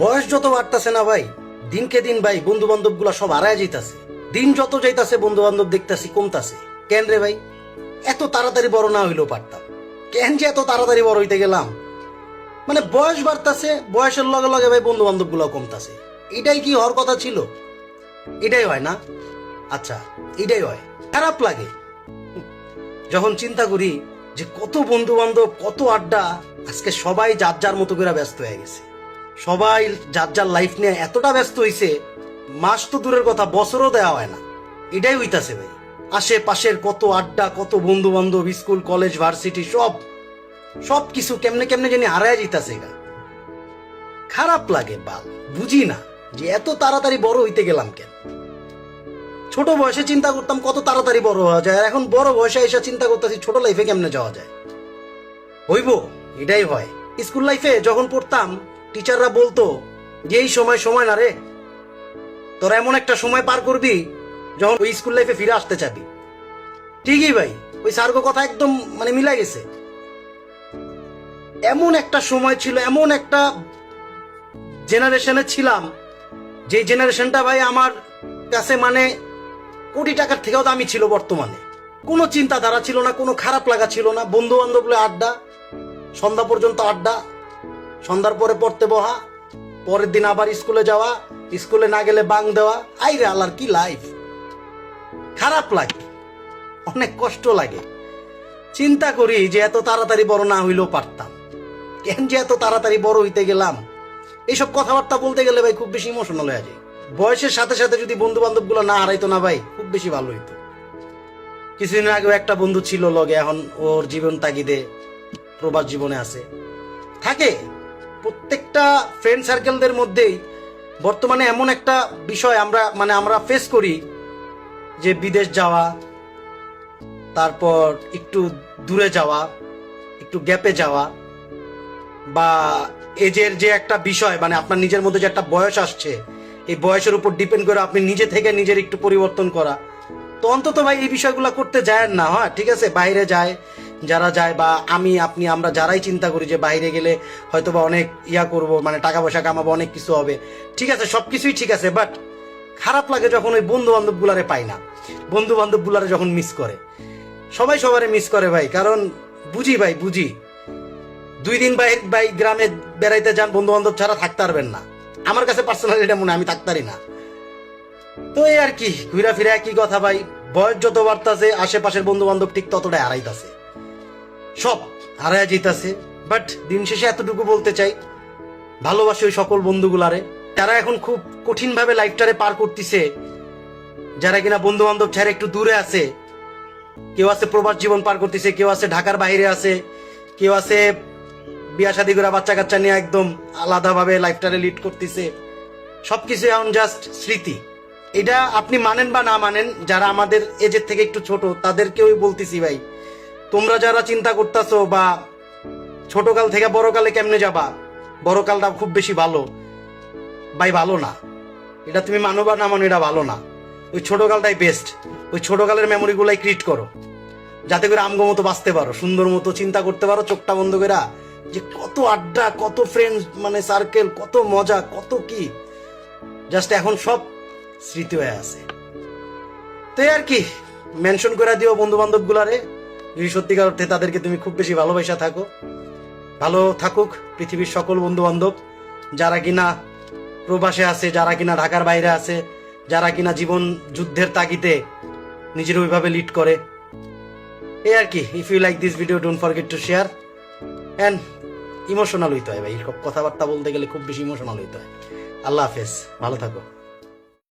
বয়স যত বাড়তাছে না ভাই, দিনকে দিন ভাই বন্ধু বান্ধবগুলা সব হারায় যাইতাছে। দিন যত যাইতাছে বন্ধু বান্ধব দেখতাছি কমতাছে। কেন রে ভাই? এত তাড়াতাড়ি বড় না হইলেও পারতাম। কেন যে এত তাড়াতাড়ি বড় হইতে গেলাম? মানে বয়স বাড়তাছে, বয়সের লগে লগে ভাই বন্ধু বান্ধবগুলো কমতাছে। এটাই কি হওয়ার কথা ছিল? এটাই হয় না? আচ্ছা এটাই হয়। খারাপ লাগে। যখন চিন্তা করি যে কত বন্ধু বান্ধব কত আড্ডা, আজকে সবাই যার যার মতো করে ব্যস্ত হয়ে গেছে। সবাই যার যার লাইফ নিয়ে এতটা ব্যস্ত হইছে, মাস তো দূরের কথা, বছরও দেওয়া হয় না। এটাই হইতাছে ভাই। আশেপাশের কত আড্ডা, কত বন্ধু বান্ধব স্কুল কলেজ ভার্সিটি সব সব কিছু কেমনে কেমনে জানি হারায় যেতেছে গা। খারাপ লাগে বাল, বুঝি না যে এত তাড়াতাড়ি বড় হইতে গেলাম কেন। ছোট বয়সে চিন্তা করতাম কত তাড়াতাড়ি বড় হওয়া যায়, আর এখন বড় বয়সে এসে চিন্তা করতেছি ছোট লাইফে কেমনে যাওয়া যায়। হইব, এটাই হয়। স্কুল লাইফে যখন পড়তাম টিচাররা বলতো যে, এই সময় সময় না রে। তোরা এমন একটা সময় পার করবি যখন ওই স্কুল লাইফে ফিরে আসতে চাবি। ঠিকই ভাই, ওই সার্গো কথা একদম মানে মিলাই গেছে। এমন একটা সময় ছিল, এমন একটা জেনারেশনে ছিলাম যে জেনারেশনটা ভাই আমার কাছে মানে কোটি টাকার থেকেও দামি ছিল বর্তমানে। কোনো চিন্তাধারা ছিল না, কোনো খারাপ লাগা ছিল না বন্ধু বান্ধব আড্ডা, সন্ধ্যা পর্যন্ত আড্ডা সন্ধ্যার পরে পড়তে বহা, পরের দিন আবার স্কুলে যাওয়া, স্কুলে না গেলে বাং দেওয়া। আই রে আল্লাহর কি লাইফ খারাপ লাগে, অনেক কষ্ট লাগে। চিন্তা করি যে এত তাড়াতাড়ি বড় না হইলেও পারতাম। কেন যে এত তাড়াতাড়ি বড় হইতে গেলাম? এইসব কথাবার্তা বলতে গেলে ভাই খুব বেশি ইমোশনাল হয়ে যায়। বয়সের সাথে সাথে যদি বন্ধু বান্ধবগুলো না হারাইতো না ভাই, খুব বেশি ভালো হইতো। কিছুদিন আগেও একটা বন্ধু ছিল লগে, এখন ওর জীবন তাগিদে প্রবাস জীবনে আছে। থাকে। প্রত্যেকটা ফ্রেন্ড সার্কেলদের মধ্যেই বর্তমানে এমন একটা বিষয় আমরা মানে আমরা ফেস করি যে বিদেশ যাওয়া, তারপর একটু দূরে যাওয়া, একটু গ্যাপে যাওয়া বা এজের যে একটা বিষয় মানে আপনার নিজের মধ্যে যে একটা বয়স আসছে, এই বয়সের উপর ডিপেন্ড করে আপনি নিজে থেকে নিজের একটু পরিবর্তন করা। তো অন্তত ভাই এই বিষয়গুলো করতে যায় না হ্যাঁ ঠিক আছে? বাইরে যায় যারা যায় বা আমি, আপনি, আমরা যারাই চিন্তা করি যে বাইরে গেলে হয়তো বা অনেক ইয়া করব মানে টাকা পয়সা কামাবো, অনেক কিছু হবে। ঠিক আছে, সবকিছুই ঠিক আছে বাট খারাপ লাগে যখন ওই বন্ধু বান্ধব গুলারে পাই না। বন্ধু বান্ধব গুলারে যখন মিস করে। সবাই সবারে মিস করে ভাই, কারণ বুঝি ভাই, বুঝি। দুই দিন ভাই ভাই গ্রামে বেড়াইতে যান বন্ধু বান্ধব ছাড়া থাকতে পারবেন না। আমার কাছে পার্সোনালি এটা মনে আমি থাকতারি না। তো এই আর কি, ঘুরা ফিরে একই কথা ভাই, বয়স যত বাড়তাছে, আশেপাশের বন্ধু বান্ধব ঠিক ততটাই হারাইতাছে। সব হারায় যেতেছে বাট দিন শেষে এতটুকু বলতে চাই, ভালোবাসি ওই সকল বন্ধুগুলারে তারা এখন খুব কঠিন ভাবে লাইফটারে পার করতেছে, যারা কিনা বন্ধু বান্ধব ছেড়ে একটু দূরে আছে, কেউ আছে প্রবাস জীবন পার করতেছে, কেউ আছে ঢাকার বাইরে আছে, কেউ আছে বিয়া শাদী করে বাচ্চা কাচ্চা নিয়ে একদম আলাদাভাবে লাইফটারে লিড করতেছে। সবকিছু এখন জাস্ট স্মৃতি। এটা আপনি মানেন বা না মানেন, যারা আমাদের এজের থেকে একটু ছোট, তাদেরকেও বলতেছি ভাই তোমরা যারা চিন্তা করতেছো বা ছোটকাল থেকে বড়কালে কেমনে যাবা? বড়কালটা খুব বেশি ভালো। ভাই, ভালো না। এটা তুমি মানো বা না মানো, এটা ভালো না। ওই ছোটকালটাই বেস্ট ওই ছোটকালের মেমোরিগুলাই ক্রিয়েট করো। যাতে করে আমগো মতো বাঁচতে পারো, সুন্দর মতো চিন্তা করতে পারো, চোখটা বন্ধ করে যে কত আড্ডা, কত ফ্রেন্ডস মানে সার্কেল কত মজা, কত কি। জাস্ট এখন সব স্মৃতি হয়ে আছে। তো আর কি মেনশন করে দিও বন্ধু বান্ধব গুলারে সত্যিকার অর্থে তাদেরকে তুমি খুব বেশি ভালোবাসা থাকো, ভালো থাকুক পৃথিবীর সকল বন্ধু বান্ধব যারা কিনা প্রবাসে আছে, যারা কিনা ঢাকার বাইরে আছে, যারা কিনা জীবন যুদ্ধের তাগিতে নিজের ওইভাবে লিড করে। এই আর কি if you like this video don't forget to share and emotional হইতে হয় ভাই, এরকম কথাবার্তা বলতে গেলে খুব বেশি ইমোশনাল হইতে হয়। আল্লাহ হাফেজ, ভালো থাকো।